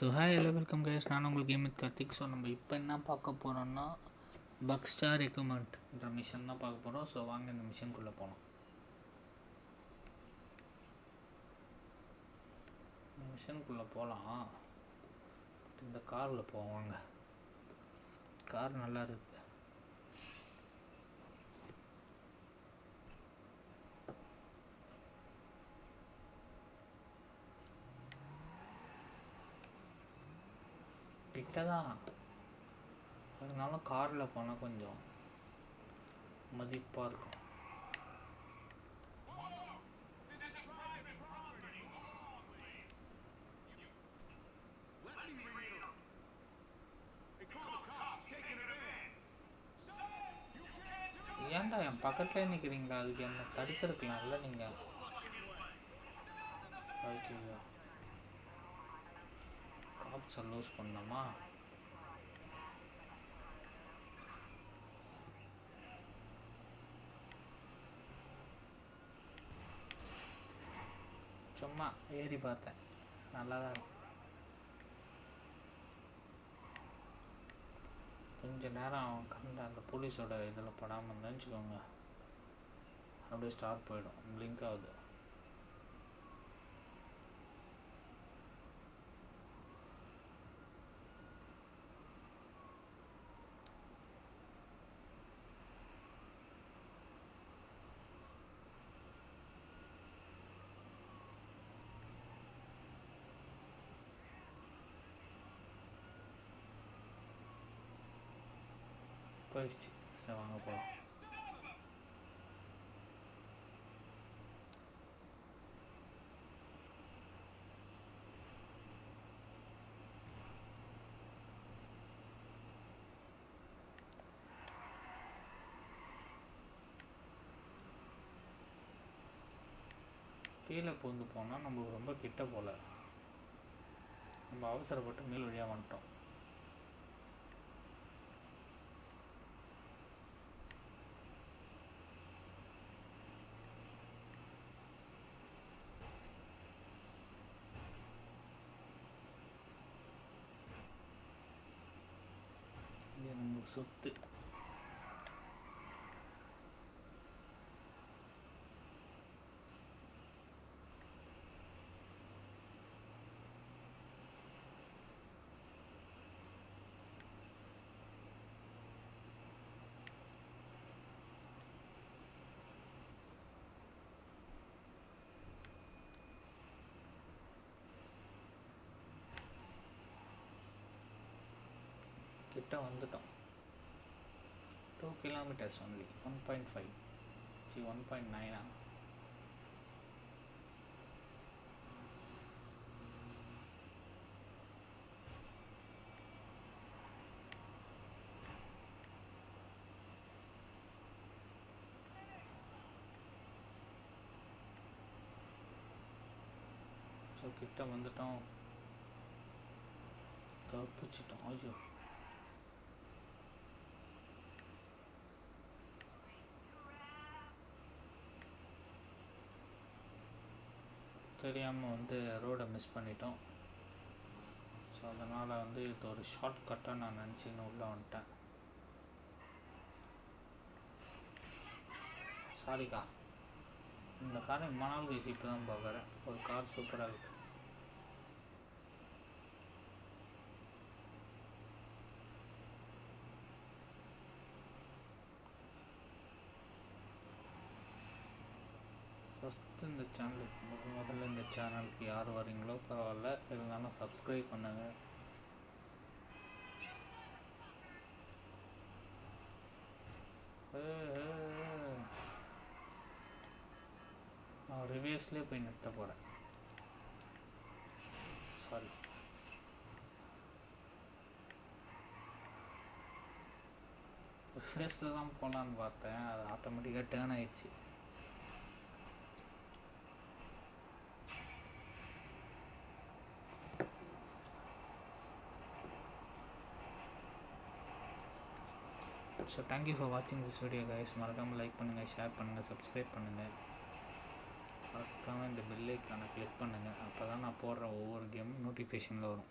So hi hello welcome guys நான் உங்கள் game Karthik. So நம்ம இப்போ என்ன பார்க்க போகிறோம்னா பக் ஸ்டார் எக்யூப்மெண்ட்ன்ற மிஷன் தான் பார்க்க போகிறோம் ஸோ வாங்க இந்த மிஷனுக்குள்ளே போகலாம் இந்த மிஷனுக்குள்ளே போகலாம் இந்த காரில் போவாங்க கார் நல்லா இருக்குது கிட்ட தான் அதனால காரில் போனால் கொஞ்சம் மதிப்பாக இருக்கும். ஏன்டா என் பக்கத்துலேயே நிற்கிறீங்களா அதுக்கு என்ன தடுத்துருக்கலாம்ல நீங்கள் ஐயோ ஆப்ஷன் லூஸ் பண்ணோமா? சும்மா ஏறி பார்த்தேன். நல்லா தான் இருக்கு. கொஞ்ச நேரம் கண்ட அந்த போலீஸோட இதில் படாமல் நினச்சிக்கோங்க. அப்படியே ஸ்டாப் போயிடும். பிளிங்க் ஆகுது. போயிடுச்சு. சரி வாங்க போகலாம் கீழே பூந்து போனால் நம்ம ரொம்ப கிட்ட போல. நம்ம அவசரப்பட்டு மேல் வழியாக வந்துட்டோம். இது நம்ம சொத்து கிட்ட வந்துட்டோம் two kilometres only one point five C one point nine so கிட்ட வந்துட்டோம். தப்பிச்சிட்டோம். ஐயோ. தெரியாமல் வந்து ரோடை மிஸ் பண்ணிட்டோம். ஸோ அதனால் வந்து இது ஒரு ஷார்ட் கட்டாக நான் நினச்சின்னு உள்ளே வந்துட்டேன். சாரிக்கா இந்த காரை மணால் வீசி இப்போ தான் பார்க்குறேன். ஒரு கார் சூப்பராக இருக்குது. ஃபஸ்ட்டு இந்த சேனலுக்கு முதல் முதல்ல இந்த சேனலுக்கு யார் வரீங்களோ பரவாயில்ல. இருந்தாலும் சப்ஸ்கிரைப் பண்ணுங்கள் நான் ரிவேஸ்லேயே போய் நிறுத்த போகிறேன் சாரி ஃபேஸில் தான் போகலான்னு பார்த்தேன். அது ஆட்டோமேட்டிக்காக டேர்ன் ஆயிடுச்சு. ஸோ தேங்க்யூ ஃபார் வாட்சிங் திஸ் வீடியோ கைஸ் மறக்காமல் லைக் பண்ணுங்கள் ஷேர் பண்ணுங்கள் சப்ஸ்கிரைப் பண்ணுங்கள் மறக்காமல் இந்த பெல்லைக்கான கிளிக் பண்ணுங்கள் அப்போ தான் நான் போடுற ஒவ்வொரு கேமும் நோட்டிஃபிகேஷனில் வரும்.